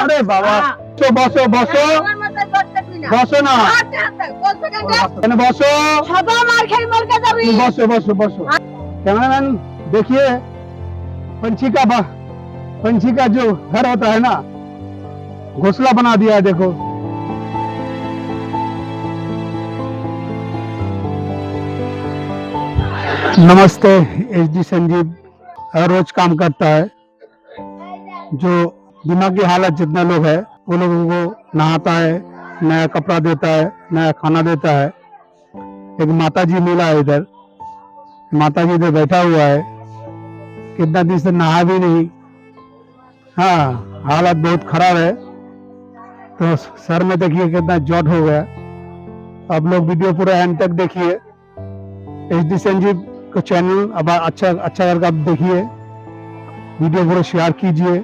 আরে বাবা তো বসো বসো আমার মাথায় জট কাটবি না বসো না হাতে হাতে বসবে কেন এখানে বসো সদা মার খেয়ে মরকে যাবি बसो बसो बसो कैमरामैन देखिए पंछी का बा- पंछी का जो घर होता है ना घोसला बना दिया है देखो नमस्ते एच डी संजीव हर रोज काम करता है जो दिमागी हालत जितना लोग है, वो लोगों को नहाता है, नया कपड़ा देता है, नया खाना देता है। एक माता जी मिला है इधर। माता जी इधर बैठा हुआ है। कितना दिन से नहा भी नहीं। हाँ हालत बहुत खराब है। तो सर में देखिए कितना जॉट हो गया। आप लोग वीडियो पूरा एंड तक देखिए। एच डी संजीव का चैनल अब अच्छा अच्छा करके आप देखिए। वीडियो पूरा शेयर कीजिए।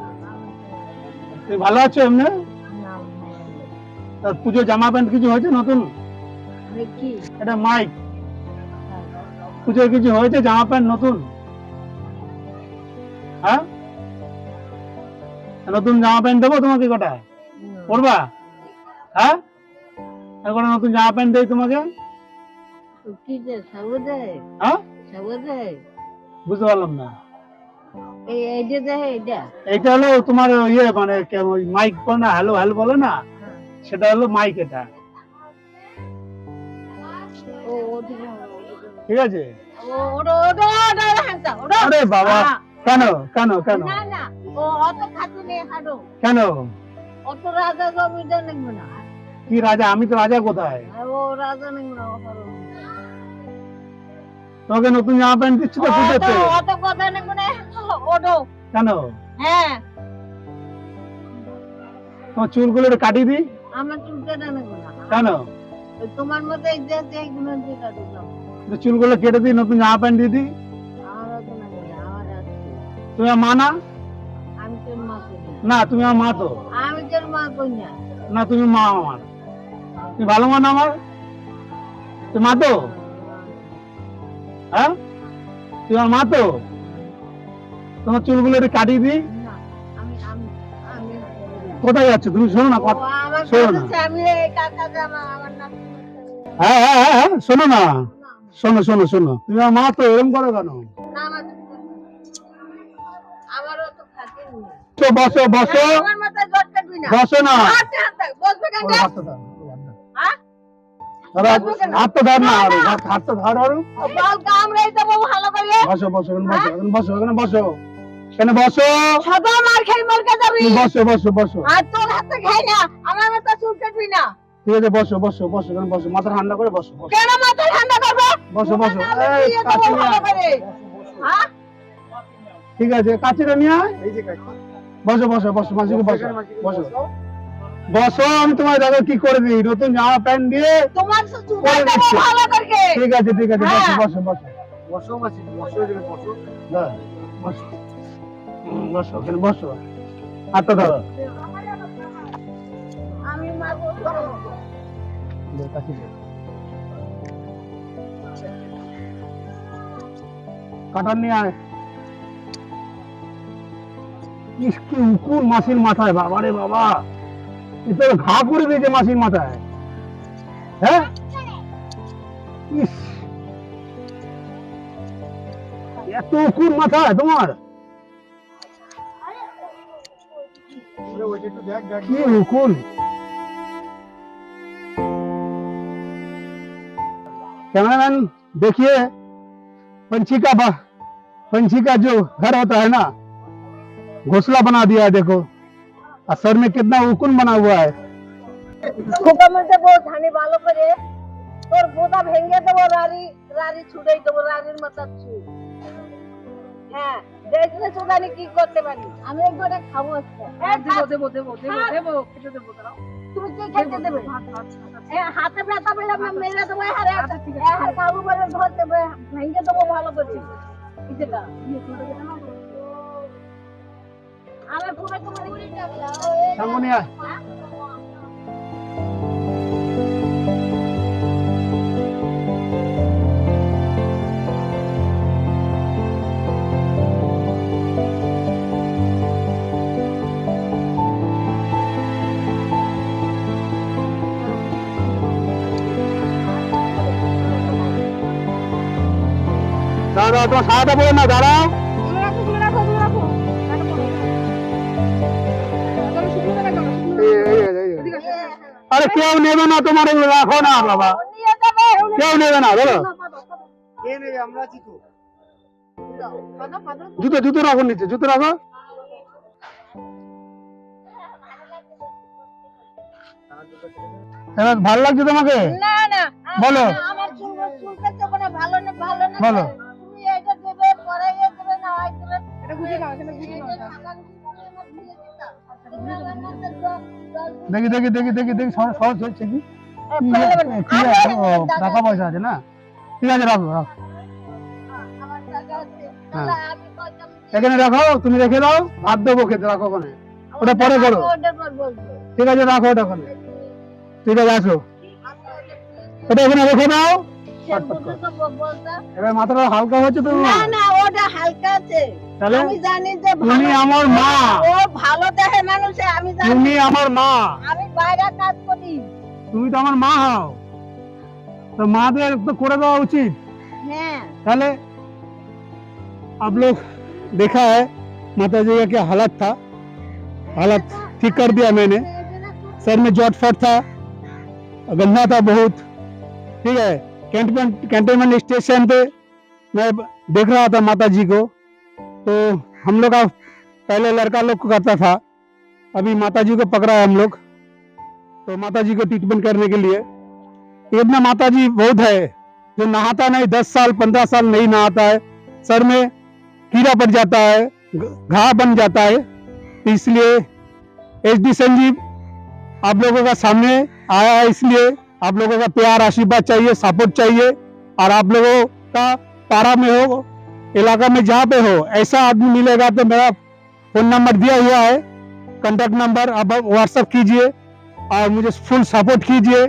ভালো আছো এমনি? না, তা পুজো জামা প্যান্ট কিছু হয়েছে নতুন? এটা মাইক পুজোর কিছু হয়েছে জামা প্যান্ট নতুন? হ্যাঁ? নতুন জামা প্যান্ট দেবো তোমাকে কটা? পড়বা হ্যাঁ? কটা নতুন জামা প্যান্ট দেয় তোমাকে? হ্যাঁ? বুঝতে পারলাম না। এইটা এইটা হলো তোমার ইয়ে মানে মাইক বলে না হ্যালো হ্যালো বলে না? সেটা হলো মাইক এটা। ঠিক আছে? ওটা আরে বাবা হ্যাঁ। কেন কেন কেন? কেন? অত রাজা জমিদার নেবে না। কি রাজা? আমি তো রাজা কোথায়? আর ও রাজা নেবে না অত তোমাকে নতুন জামা প্যান্ট দিচ্ছি তো অত কথা নেবে না ওটো কেন? হ্যাঁ। তোমার চুলগুলো একটু কাটিয়ে দিই। আমার চুল কেটে নেবে না। কেন? তোমার মতো এইগুলো দিয়ে কাটলাম চুলগুলো কেটে দিই নতুন জামা প্যান্ট দিয়ে দিই। আমার আছে তুমি আমার মা না? আমি তোর মা না না তুমি আমার মা তো। আমি তোর মা কই না না তুমি মা আমার। তুমি ভালো মা না আমার? তুমি মা তো? হ্যাঁ? তুমি আমার মা তো? তোমার চুলগুলো একটু কাটিয়ে দিই। কোথায় যাচ্ছ? তুমি শোনো না শোনো না। হ্যাঁ হ্যাঁ হ্যাঁ, হ্যাঁ শোনো না। শোনো শোনো শোনো। তুমি আমার মা তো এরকম করো কেন? তো বসো বসো। না। বসো না। হাতটা ধর, না আরও, হাতটা ধর বসো বসো বসো বসো বসো। এখানে বসো? সদা মার খেয়ে মরকে যাবি। বসো বসো বসো। আর তোর হাতে খাই না আমার মাথা চুল কাটবি না। ঠিক আছে বসো বসো বসো এখানে বসো? মাথা ঠান্ডা করে বসো বসো। কেন মাথা ঠান্ডা করব? বসো বসো। এই, কাছে নিয়ে। হ্যাঁ? ঠিক আছে কাচিটা নিয়ে আয়। বসো বসো বসো মাসিকে বসো বসো। বসো। আমি তোমার দাদা কি করে দিই নতুন জামা প্যান্ট দিয়ে তোমার। ভালো করে ঠিক আছে ঠিক আছে বসো হ্যাঁ। বসো বসো। বসো মাসি বসো বসো। দাঁড়া, বসো। বসো এখানে বসো। হাতটা ধরো। আমি কাটার নিয়ে আয়। ইস কি উকুন মাসির মাথায় বাবা রে বাবা। এ তো ঘা করে দিয়েছে মাসির মাথায়। হ্যাঁ? ইস। এত উকুন মাথায় তোমার। কি উকুন कैमरामैन देखिए पंछी का बा- पंछी का जो घर होता है ना घोसला बना दिया है देखो और सर में कितना उकुन बना हुआ है খোকা মধ্যে বউ ধানি ভালো করে তোর বোদা ভেঙে দেবো রারি রারি ছুড়েই দেবো রারির মাথা ছু হ্যাঁ দেখলে সুদানি কি করতে পারি। আমি একবারে খাব আজকে হ্যাঁ, দেবো দেবো দেবো দেবো। দেবো খেতে দেবো দাঁড়াও। তুমি কি খেতে দেবে ভাত ভাত ভাত এ, হাতে ব্যথা পেলে আমি মেরে দেবো হারে ঠিক আছে। হারে কাবু করে ধর ভেঙে দেবো ভালো করে। ইতেটা আমি পুরো তোমার সামনে আয়। করে। এই, এই, এই। এদিকে আসো। আরে কেউ নেবে না তোমার রাখো না বাবা কেউ নেবে না বলো। জুতো জুতো রাখো নিচে জুতো রাখো এবার ভালো লাগছে তোমাকে না না বলো। না না না বলো। দেখি দেখি দেখি দেখি দেখি সহজ হচ্ছে কি টাকা পয়সা আছে না? ঠিক আছে রাখো রাখো। হ্যাঁ। এখানে রাখো তুমি রেখে দাও ভাত দেবো খেতে রাখো ওখানে। ওটা পরে করো। ঠিক আছে রাখো ওটা ওখানে। ঠিক আছে আসো। ওটা এখানে রেখে দাও। বলতা। এবার মাথাটা হালকা হচ্ছে তো? না না ওটা হালকা আছে। তাহলে আমি জানি যে তুমি ভালো- আমার মা ও ভালো দেখে মানুষে আমি জানি তুমি আমার মা আমি বাইরে কাজ করি তুমি তো আমার মা হও তো মাদের তো করে দেওয়া উচিত হ্যাঁ पहले आप लोग देखा है माता जी का क्या हालत था हालत ठीक कर दिया मैंने सर में जॉट फट था गंदा था बहुत ठीक है कैंटनमेंट कैंटनमेंट स्टेशन पे मैं देख रहा था माता जी को तो हम लोग का पहले लड़का लोग को करता था, अभी माता जी को पकड़ा है हम लोग तो माता जी को ट्रीटमेंट करने के लिए। इतना माता जी बहुत है, जो नहाता नहीं, दस साल, पंद्रह साल नहीं नहाता है, सर में कीड़ा पड़ जाता है, घा बन जाता है। तो इसलिए एच डी संजीव आप लोगों का सामने आया है, इसलिए आप लोगों का प्यार, आशीर्वाद चाहिए, सपोर्ट चाहिए, और आप लोगों का पारा में हो इलाका में जहाँ पे हो ऐसा आदमी मिलेगा तो मेरा फोन नंबर दिया हुआ है कांटेक्ट नंबर आप व्हाट्सअप कीजिए और मुझे फुल सपोर्ट कीजिए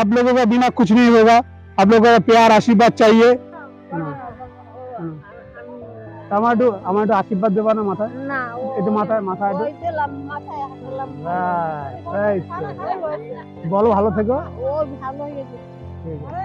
आप लोगों का बिना कुछ नहीं होगा आप लोगों का प्यार आशीर्वाद चाहिए টমাটো আমার একটু আশীর্বাদ দেবা না মাথায় না ও একটু মাথায় মাথায় একটু ওই দিলাম মাথায় হাত দিলাম Right, right. খানা খাই বসে। বলো ভালো থেকো ও ভালো হয়ে গেছে ঠিক আছে।